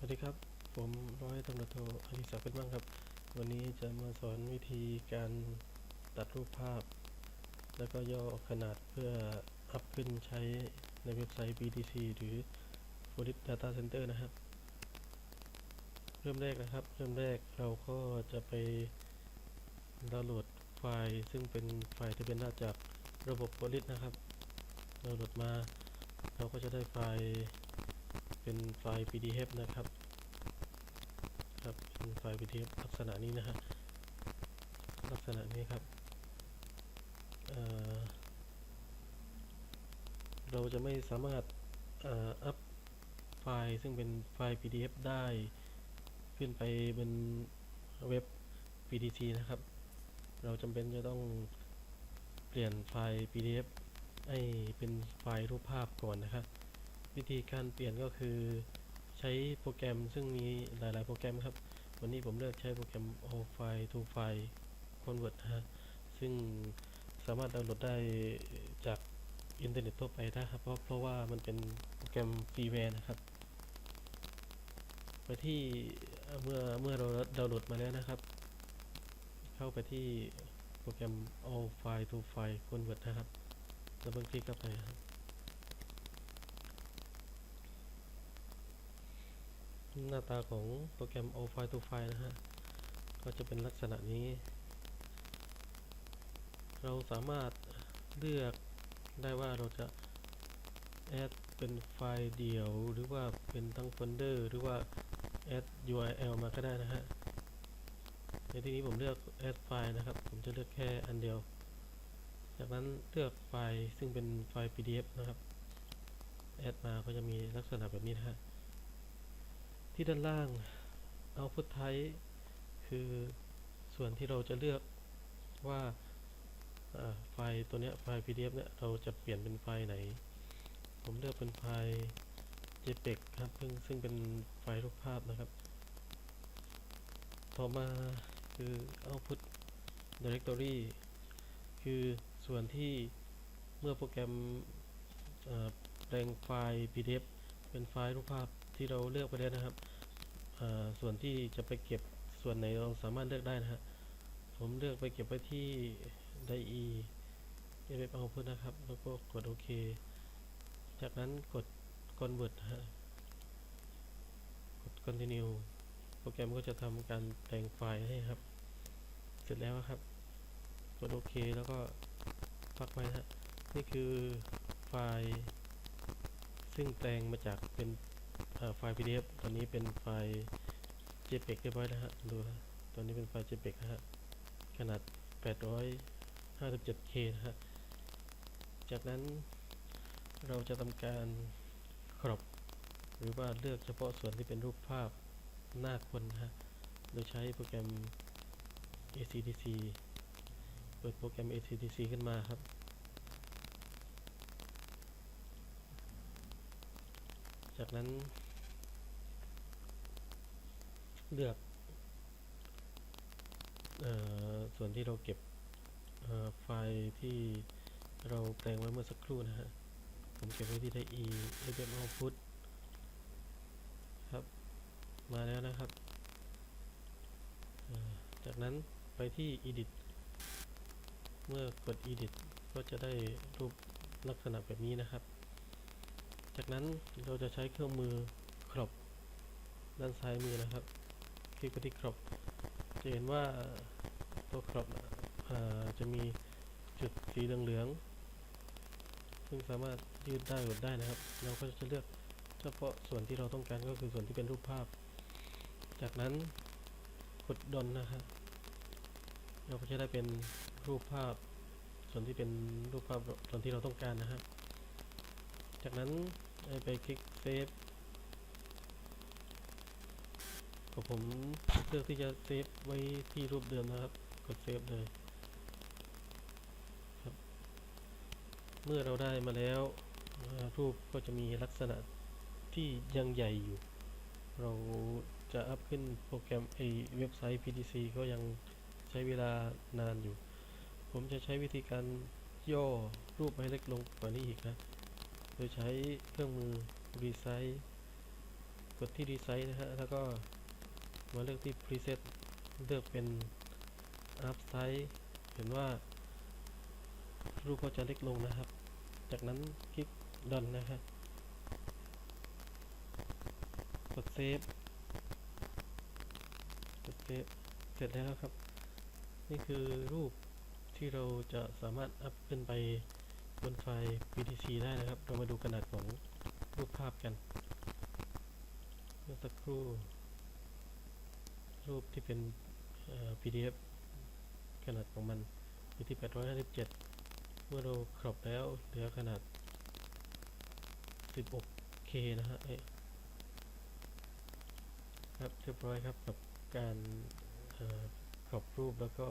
สวัสดีครับ ผมร้อยตำรวจโทอภิศักดิ์เป็นบ้างครับ วันนี้จะมาสอนวิธีการตัดรูปภาพ แล้วก็ย่อขนาดเพื่ออัพขึ้นใช้ในเว็บไซต์ BTC หรือ Police Data Center นะครับ เริ่มแรกนะครับ เริ่มแรกเราก็จะไปดาวน์โหลดไฟล์ซึ่งเป็นไฟล์ที่เป็นหน้าจากระบบ Police นะครับดาวน์โหลดมา เราก็จะได้ไฟล์ เป็นไฟล์ PDF นะครับ ครับ เป็นไฟล์ PDF ลักษณะนี้นะฮะ ลักษณะนี้ครับเเราจะไม่สามารถอ่ออัพไฟล์ซึ่งเป็นไฟล์ PDF ได้ขึ้นไปบนเว็บ PDC นะครับ เราจำเป็นจะต้องเปลี่ยนไฟล์ PDF ให้เป็นไฟล์รูปภาพก่อนนะครับ วิธีการเปลี่ยนก็คือใช้โปรแกรมซึ่งมีหลาย ๆ โปรแกรมครับ วันนี้ผมเลือกใช้โปรแกรม All File to File Convert นะฮะซึ่งสามารถดาวน์โหลดได้จากอินเทอร์เน็ตทั่วไปได้ครับเพราะเพราะว่ามันเป็นโปรแกรมฟรีแวร์นะครับไปที่เมื่อเมื่อเราดาวน์โหลดมาแล้วนะครับ เข้าไปที่โปรแกรม All File to File Convert นะครับดับเบิลคลิกเข้าไปครับ หน้าตาของโปรแกรม All File to File นะฮะ ก็จะเป็นลักษณะนี้ เราสามารถเลือกได้ว่าเราจะ add เป็นไฟล์เดี่ยว หรือว่าเป็นทั้งโฟลเดอร์ หรือว่า add URL มาก็ได้นะฮะ ในที่นี้ผมเลือก add ไฟล์นะครับ ผมจะเลือกแค่อันเดียว จากนั้นเลือกไฟล์ซึ่งเป็นไฟล์ PDF นะครับ add มาก็จะมีลักษณะแบบนี้นะฮะ ที่ด้านล่าง output type คือส่วนที่เราจะเลือกว่าไฟล์ตัวนี้ไฟล์ PDF เนี่ยเราจะเปลี่ยนเป็นไฟล์ไหน ผมเลือกเป็นไฟล์ JPEG ครับซึ่งซึ่งเป็นไฟล์รูปภาพนะครับ ต่อมาคือ output directory คือส่วนที่เมื่อโปรแกรมแปลงไฟล์ PDF เป็นไฟล์รูปภาพที่เราเลือกไปแล้วนะครับ ส่วนที่จะไปเก็บส่วนไหนเราสามารถเลือกได้นะฮะผมเลือกไปเก็บไว้ที่ DE Web Output นะครับ แล้วก็กดโอเค จากนั้นกด Convert ฮะกด Continue โปรแกรมก็จะทำการแปลงไฟล์ให้ครับ เสร็จแล้วครับ กดโอเคแล้วก็พักไว้ฮะนี่คือไฟล์ ซึ่งแปลงมาจากเป็น ไฟล์ PDF ตอนนี้เป็นไฟล์ JPEG เรียบร้อยแล้วฮะดูฮะตอนนี้เป็นไฟล์ JPEG นะฮะขนาด 857K นะฮะจากนั้นเราจะทำการครอบหรือว่าเลือกเฉพาะส่วนที่เป็นรูปภาพหน้าคนนะฮะโดยใช้โปรแกรม ACDC เปิดโปรแกรม ACDC ขึ้นมาครับ จากนั้น เลือกออส่วนที่เราเก็บไฟล์ที่เราแปลงไว้เมื่อสักครู่นะฮะ ผมเก็บไว้ที่ได้ e fm output ครับ มาแล้วนะครับ จากนั้นไปที่ edit เมื่อกด edit ก็จะได้รูปลักษณะแบบนี้นะครับ จากนั้นเราจะใช้เครื่องมือ crop ด้านซ้ายมือนะครับ คลิกไปที่ crop จะเห็นว่าตัว crop น่ะเอ่อจะมีจุดสีเหลืองๆซึ่งสามารถยืดได้หดได้นะครับ เราก็จะเลือกเฉพาะส่วนที่เราต้องการก็คือส่วนที่เป็นรูปภาพ จากนั้นกดดนนะครับเราก็จะได้เป็นรูปภาพ ส่วนที่เป็นรูปภาพส่วนที่เราต้องการนะครับ จากนั้นไปคลิกเซฟ ก็ผมเลือกที่จะเซฟไว้ที่รูปเดิมนะครับ กดเซฟเลยครับ เมื่อเราได้มาแล้วรูปก็จะมีลักษณะที่ยังใหญ่อยู่ เราจะอัพขึ้นโปรแกรมไอเว็บไซต์ PDC ก็ยังใช้เวลานานอยู่ ผมจะใช้วิธีการย่อรูปให้เล็กลงกว่านี้อีกนะ โดยใช้เครื่องมือ resize กดที่ดีไซน์นะฮะ แล้วก็ มาเลือกที่ preset เลือกเป็น up size เห็นว่า รูปก็จะเล็กลงนะครับ จากนั้นคลิกดันนะฮะกดเซฟกดเซฟเสร็จแล้วครับ นี่คือรูปที่เราจะสามารถอัพขึ้นไปบนไฟล์ PTC ได้นะครับ เรามาดูขนาดของรูปภาพกันเมื่อสักครู่ รูปที่เป็น PDF ขนาดของมันอยู่ที่ 857 เมื่อเราครอบแล้วเหลือขนาด 16K นะฮะเอ้ยครับเรียบร้อยครับกับการเอ่อครอบรูปแล้วก็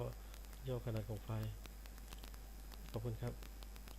ย่อขนาดของไฟล์ ขอบคุณครับ